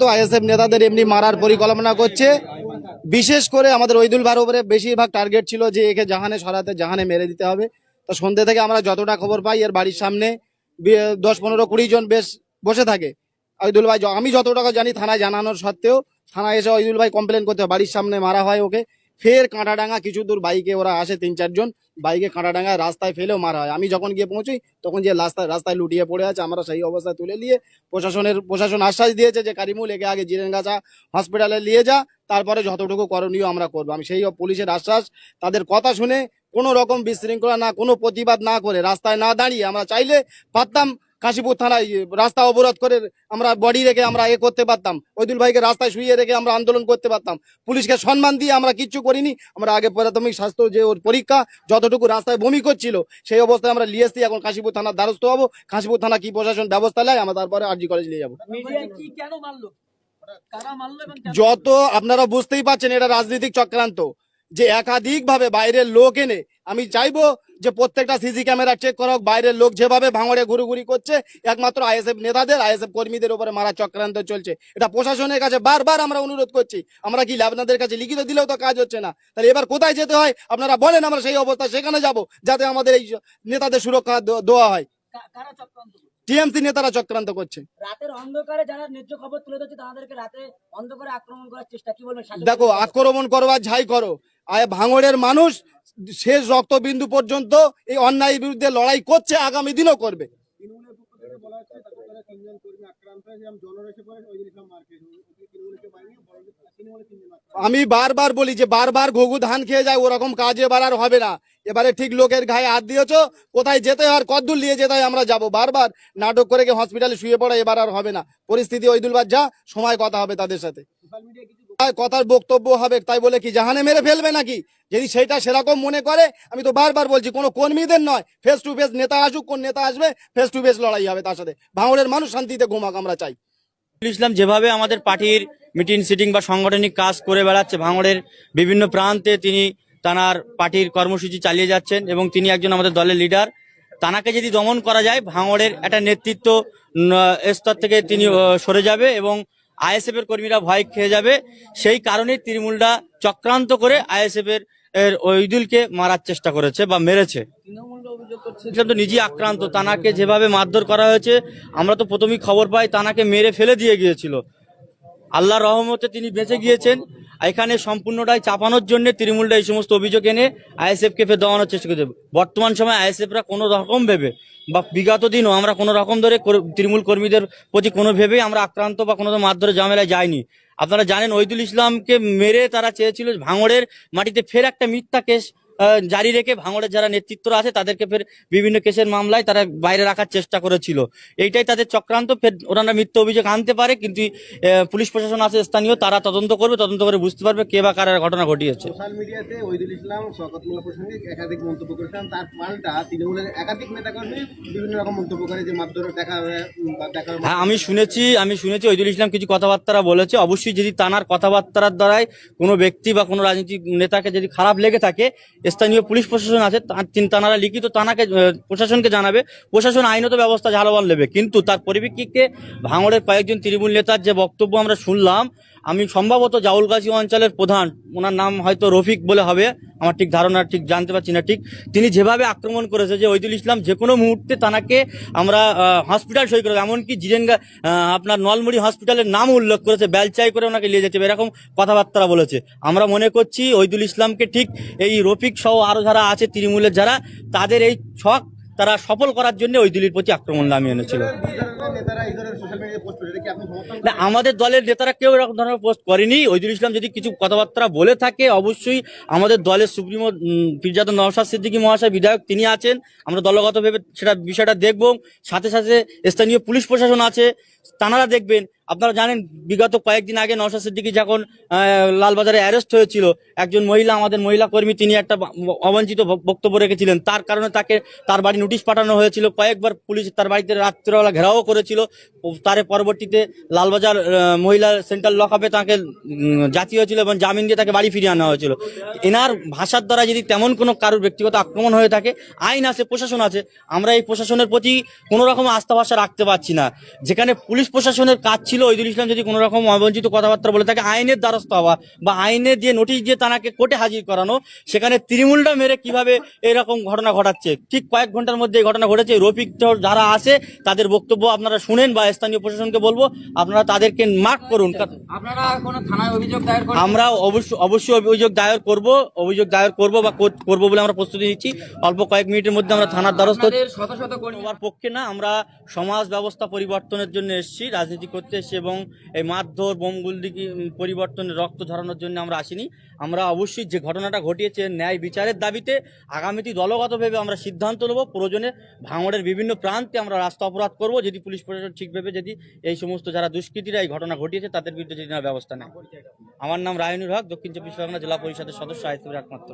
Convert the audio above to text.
তো আইএসএফ নেতাদের এমনি মারার পরিকল্পনা করছে। বিশেষ করে আমাদের ওইদুল ভার উপরে বেশিরভাগ টার্গেট ছিল যে একে জাহানে সরাতে জাহানে মেরে দিতে হবে। তো সন্ধ্যে থেকে আমরা যতটা খবর পাই এর বাড়ির সামনে দশ পনেরো কুড়ি জন বেশ বসে থাকে। ওইদুল ভাই আমি যতটা জানি থানায় জানানোর সত্ত্বেও থানায় এসে ঐদুল ভাই কমপ্লেন করতে হয়, বাড়ির সামনে মারা হয় ওকে। ফের কাঁটাডাঙ্গা, কিছু দূর বাইকে ওরা আসে তিন চারজন। বাইকে কাঁটাডাঙ্গা রাস্তায় ফেলেও মারা হয়। আমি যখন গিয়ে পৌঁছই, তখন যে রাস্তায় রাস্তায় লুটিয়ে পড়ে আছে, আমরা সেই অবস্থায় তুলে নিয়ে প্রশাসনের, প্রশাসন আশ্বাস দিয়েছে যে, কারিমুল, একে আগে জিরেনগাছা হসপিটালে নিয়ে যা, তারপরে যতটুকু করণীয় আমরা করব। আমি সেই পুলিশের আশ্বাস, তাদের কথা শুনে কোনো রকম বিশৃঙ্খলা না, কোনো প্রতিবাদ না করে রাস্তায় না দাঁড়িয়ে আমরা চাইলে পারতাম কাশীপুর থানায় রাস্তা অবরোধ করে আমরা বডি রেখে আমরা এ করতে পারতাম। ওইদুল ভাইকে রাস্তায় শুয়ে রেখে আমরা আন্দোলন করতে পারতাম। পুলিশকে সম্মান দিয়ে আমরা কিচ্ছু করিনি। আমরা আগে প্রাথমিক স্বাস্থ্য যে ওর পরীক্ষা যতটুকু রাস্তায় বমি করছিল সেই অবস্থায় আমরা নিয়ে এসছি। এখন কাশীপুর থানার দ্বারস্থ হব। কাশীপুর থানা কি প্রশাসন ব্যবস্থা নেয় আমরা তারপরে আরজি কলেজ নিয়ে যাব? যত আপনারা বুঝতেই পারছেন এটা রাজনৈতিক চক্রান্ত। যে একাধিক ভাবে বাইরের লোক এনে, আমি চাইব যে প্রত্যেকটা সিসি ক্যামেরা চেক করা হোক বাইরের লোক যেভাবে ভাঙড়ে ঘুরুঘুরি করছে, একমাত্র আইএসএফ নেতাদের, আইএসএফ কর্মীদের উপরে মারা চক্রান্ত চলছে। এটা প্রশাসনের কাছে বারবার আমরা অনুরোধ করছি। আমরা কি আপনাদের কাছে লিখিত দিলেও তো কাজ হচ্ছে না। তাহলে এবার কোথায় যেতে হয়? আপনারা বলেন, আমরা সেই অবস্থা সেখানে যাব, যাতে আমাদের এই নেতাদের সুরক্ষা দেওয়া হয়? টিএমসি নেতারা চক্রান্ত করছে। রাতের অন্ধকারে যারা ন্যায্য খবর তুলে ধরছে তাদেরকে রাতে অন্ধকারে আক্রমণ করার চেষ্টা কি বলবেন? শাসক দেখো আক্রমণ করবার যাই করো। আয় ভাঙড়ের মানুষ শেষ রক্তবিন্দু পর্যন্ত এই অন্যায়ের বিরুদ্ধে লড়াই করছে আগামী দিনও করবে। আক্রান্ত আমি বারবার বলি যে বারবার ঘুঘু ধান খেয়ে যায় ওরকম কাজ এবার আর হবে না। এবারে ঠিক লোকের গায়ে হাত দিয়েছ, কোথায় যেতে হয় আর কদ্দূর নিয়ে যেতে হয় আমরা যাব। বারবার নাটক করে গিয়ে হসপিটালে শুয়ে পড়া, এবার আর হবে না। পরিস্থিতি ওইদুলবার যা, সময় কথা হবে তাদের সাথে। কথার বক্তব্য হবে, তাই বলে কি, জাহানে মেরে ফেলবে নাকি? যদি সেটা সেরকম মনে করে, আমি তো বারবার বলছি, কোনো কর্মীদের নয় ফেস টু ফেস নেতা আসুক, কোন নেতা আসবে ফেস টু ফেস লড়াই হবে তার সাথে। ভাঙড়ের মানুষ শান্তিতে ঘুমাক, আমরা চাই। ইসলাম যেভাবে আমাদের পার্টির মিটিং, সিটিং বা সাংগঠনিক কাজ করে বেড়াচ্ছে ভাঙড়ের বিভিন্ন প্রান্তে। তিনি তানার পার্টির কর্মসূচি চালিয়ে যাচ্ছেন এবং তিনি একজন আমাদের দলের লিডার। তানাকে যদি দমন করা যায়, ভাঙড়ের একটা নেতৃত্ব স্তর থেকে তিনি সরে যাবে এবং আইএসএফ এর কর্মীরা ভয় খেয়ে যাবে। সেই কারণে তৃণমূলটা চক্রান্ত করে আইএসএফ এর এর মারার চেষ্টা করেছে বা মেরেছে। নিজেই আক্রান্ত। তানাকে যেভাবে মারধর করা হয়েছে, আমরা তো প্রথমেই খবর পাই, তানাকে মেরে ফেলে দিয়ে গিয়েছিল। আল্লাহ রহমতে তিনি বেঁচে গিয়েছেন। এখানে সম্পূর্ণটাই চাপানোর জন্য তৃণমূলটা এই সমস্ত অভিযোগ এনে আইএসএফ কে ফের দেওয়ানোর চেষ্টা করছে। বর্তমান সময় আইএসএফরা কোনো রকম ভেবে বা বিগত দিনও আমরা কোনো রকম ধরে তৃণমূল কর্মীদের প্রতি কোনো ভেবেই আমরা আক্রান্ত বা কোনো মারধরে ঝামেলায় যাইনি। আপনারা জানেন ওইদুল ইসলামকে মেরে তারা চেয়েছিল ভাঙড়ের মাটিতে ফের একটা মিথ্যা কেস জারি রেখে ভাঙড়ের যারা নেতৃত্বরা আছে তাদেরকে ফের বিভিন্ন কেসের মামলায় তারা বাইরে রাখার চেষ্টা করেছিল। এইটাই তাদের চক্রান্ত ফের ওনারা মিথ্যা অভিযোগ আনতে পারে কিন্তু পুলিশ প্রশাসন আছে স্থানীয় তারা তদন্ত করবে তদন্ত করে বুঝতে পারবে কে বা কার ঘটনা ঘটিয়েছে। সোশ্যাল মিডিয়াতে ওইদুল ইসলাম মোল্লা প্রসঙ্গে একাধিক মন্তব্য করেছেন। তার পাল্টা তৃণমূলের একাধিক নেতা কর্মী বিভিন্ন রকম মন্তব্য করে যে দেখা বা দেখা হ্যাঁ আমি শুনেছি আমি শুনেছি ওইদুল ইসলাম কিছু কথাবার্তা বলেছে। অবশ্যই যদি তানার কথাবার্তার দ্বারাই কোনো ব্যক্তি বা কোনো রাজনৈতিক নেতাকে যদি খারাপ লেগে থাকে স্থানীয় পুলিশ প্রশাসন আছে তানারা লিখিত তানাকে প্রশাসনকে জানাবে। প্রশাসন আইনত ব্যবস্থা ঝাড়বান নেবে। কিন্তু তার পরিপ্রেক্ষিতে ভাঙড়ের কয়েকজন তৃণমূল নেতার যে বক্তব্য আমরা শুনলাম আমি সম্ভবত জাউলগাছি অঞ্চলের প্রধান। ওনার নাম হয়তো রফিক বলে হবে। আমার ঠিক ধারণা ঠিক জানতে পারছি না ঠিক। তিনি যেভাবে আক্রমণ করেছে যে ওইদুল ইসলাম যে কোনো মুহূর্তে তানাকে আমরা হসপিটাল সই করে এমনকি জিরেঙ্গা আহ, আপনার নলমুড়ি হসপিটালের নাম উল্লেখ করেছে বেলচাই করে ওনাকে নিয়ে যেতে এরকম কথাবার্তা বলেছে। আমরা মনে করছি ওইদুল ইসলামকে ঠিক এই রফিক সহ আরও যারা আছে তৃণমূলের যারা তাদের এই ছক তারা সফল করার জন্য ওই ওইদুলির প্রতি আক্রমণ নামিয়ে এনেছিল। না, আমাদের দলের নেতারা কেউ এরকম ধরনের পোস্ট করেনি। ওইদুল ইসলাম যদি কিছু কথাবার্তা বলে থাকে, অবশ্যই আমাদের দলের সুপ্রিমো পীরজাদা নওশাদ সিদ্দিকী মহাশয় বিধায়ক, তিনি আছেন। আমরা দলগতভাবে সেটা বিষয়টা দেখব। সাথে সাথে স্থানীয় পুলিশ প্রশাসন আছে। তানারা দেখবেন আপনারা জানেন, বিগত কয়েকদিন আগে নওশাদ সিদ্দিকী যখন লালবাজারে অ্যারেস্ট হয়েছিল, একজন মহিলা, আমাদের মহিলা কর্মী, তিনি একটা ব- বক্তব্য রেখেছিলেন। তার কারণে তাকে তার বাড়ি নোটিশ পাঠানো হয়েছিল। কয়েকবার পুলিশ তার বাড়িতে রাত্রিবেলা ঘেরাও করেছিল। তার পরবর্তীতে লালবাজার মহিলা সেন্ট্রাল লকআপে তাকে জাতি হয়েছিল এবং জামিন দিয়ে তাকে বাড়ি ফিরিয়ে আনা হয়েছিল। এনার ভাষার দ্বারা যদি তেমন কোনো কারোর ব্যক্তিগত আক্রমণ হয়ে থাকে, আইন আছে, প্রশাসন আছে, আমরা এই প্রশাসনের প্রতি কোনো রকম আস্থা ভাষা রাখতে পারছি না। যেখানে পুলিশ প্রশাসনের কাজ ছিল ছিল ওইদুল ইসলাম যদি কোনো রকম অবঞ্চিত কথাবার্তা বলে থাকে আইনের দ্বারস্থ হওয়া বা আইনে যে নোটিশ দিয়ে তাকে কোর্টে হাজির করানো সেখানে তৃণমূলটা মেরে কীভাবে এরকম ঘটনা ঘটাচ্ছে? ঠিক কয়েক ঘণ্টার মধ্যে এই ঘটনা ঘটেছে। রফিক যারা আছে তাদের বক্তব্য আপনারা শুনেন বা স্থানীয় প্রশাসনকে বলব। আপনারা তাদেরকে মার্ক করুন। আমরা অবশ্যই অবশ্যই অভিযোগ দায়ের করব অভিযোগ দায়ের করব বা কর- করব বলে আমরা প্রস্তুতি নিচ্ছি। অল্প কয়েক মিনিটের মধ্যে আমরা থানার দ্বারস্থ পক্ষে না আমরা সমাজ ব্যবস্থা পরিবর্তনের জন্য এসেছি রাজনীতি করতে এসেছি এবং এই মারধর বোমগুলদিকে পরিবর্তনের রক্ত ঝরানোর জন্য আমরা আসিনি। আমরা অবশ্যই যে ঘটনাটা ঘটিয়েছে ন্যায় বিচারের দাবিতে আগামীতে দলগতভাবে আমরা সিদ্ধান্ত নেব। প্রয়োজনে ভাঙড়ের বিভিন্ন প্রান্তে আমরা রাস্তা অপরাধ করব। যদি পুলিশ প্রশাসন ঠিকভাবে যদি এই সমস্ত যারা দুষ্কৃতীরা এই ঘটনা ঘটিয়েছে, তাদের বিরুদ্ধে যদি না ব্যবস্থা নেয়। আমার নাম রায়নুর হক, দক্ষিণ চব্বিশ পরগনা জেলা পরিষদের সদস্য আইসিবির একমাত্র।